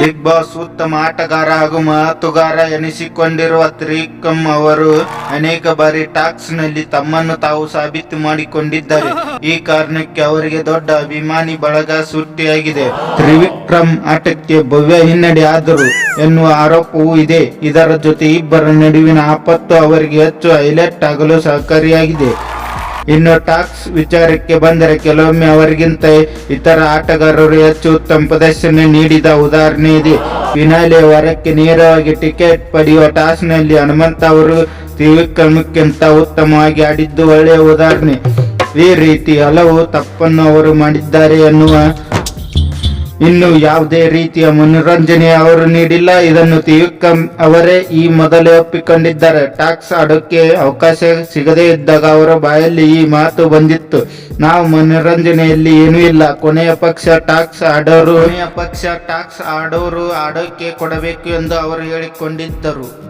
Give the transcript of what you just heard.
Big boss ಉತ್ತಮ ಆಟಗಾರ ಹಾಗೂ ಮಾತುಗಾರ ಎನಿಸಿಕೊಂಡಿರುವ ತ್ರಿಕಮ್ ಅವರು ಅನೇಕ ಬಾರಿ ಟಾಕ್ಸ್ನಲ್ಲಿ ತಮ್ಮನ್ನು ತಾವು ಸಾಬೀತು ಮಾಡಿಕೊಂಡಿದ್ದಾರೆ. ಈ ಕಾರಣಕ್ಕೆ ಅವರಿಗೆ ದೊಡ್ಡ ಅಭಿಮಾನಿ ಬಳಗ ಸೃಷ್ಟಿಯಾಗಿದೆ. ತ್ರಿವಿಕ್ರಮ್ ಆಟಕ್ಕೆ ಭವ್ಯ ಹಿನ್ನಡೆ ಆದರು ಎನ್ನುವ ಆರೋಪವೂ ಇದೆ. ಇದರ ಜೊತೆ ಇಬ್ಬರ ನಡುವಿನ ಆಪತ್ತು ಅವರಿಗೆ ಹೆಚ್ಚು ಹೈಲೈಟ್ ಆಗಲು ಸಹಕಾರಿಯಾಗಿದೆ. ಇನ್ನು ಟಾಕ್ಸ್ ವಿಚಾರಕ್ಕೆ ಬಂದರೆ ಕೆಲವೊಮ್ಮೆ ಅವರಿಗಿಂತ ಇತರ ಆಟಗಾರರು ಹೆಚ್ಚು ಉತ್ತಮ ಪ್ರದರ್ಶನ ನೀಡಿದ ಉದಾಹರಣೆ ಇದೆ. ಫಿನಾಲೆ ವರಕ್ಕೆ ನೇರವಾಗಿ ಟಿಕೆಟ್ ಪಡೆಯುವ ಟಾಸ್ನಲ್ಲಿ ಹನುಮಂತ ಅವರು ತ್ರಿವಿಕ್ರಮಕ್ಕಿಂತ ಉತ್ತಮವಾಗಿ ಆಡಿದ್ದು ಒಳ್ಳೆಯ ಉದಾಹರಣೆ. ಈ ರೀತಿ ಹಲವು ತಪ್ಪನ್ನು ಅವರು ಮಾಡಿದ್ದಾರೆ ಎನ್ನುವ ಇನ್ನು ಯಾವುದೇ ರೀತಿಯ ಮನೋರಂಜನೆ ಅವರು ನೀಡಿಲ್ಲ. ಇದನ್ನು ತ್ರಿವಿಕ್ರಮ್ ಅವರೇ ಈ ಮೊದಲೇ ಒಪ್ಪಿಕೊಂಡಿದ್ದಾರೆ. ಟ್ಯಾಕ್ಸ್ ಆಡೋಕೆ ಅವಕಾಶ ಸಿಗದೇ ಇದ್ದಾಗ ಅವರ ಬಾಯಲ್ಲಿ ಈ ಮಾತು ಬಂದಿತ್ತು. ನಾವು ಮನೋರಂಜನೆಯಲ್ಲಿ ಏನೂ ಇಲ್ಲ. ಕೊನೆಯ ಪಕ್ಷ ಟ್ಯಾಕ್ಸ್ ಆಡೋರು ಕೊನೆಯ ಪಕ್ಷ ಟ್ಯಾಕ್ಸ್ ಆಡೋರು ಆಡೋಕೆ ಕೊಡಬೇಕು ಎಂದು ಅವರು ಹೇಳಿಕೊಂಡಿದ್ದರು.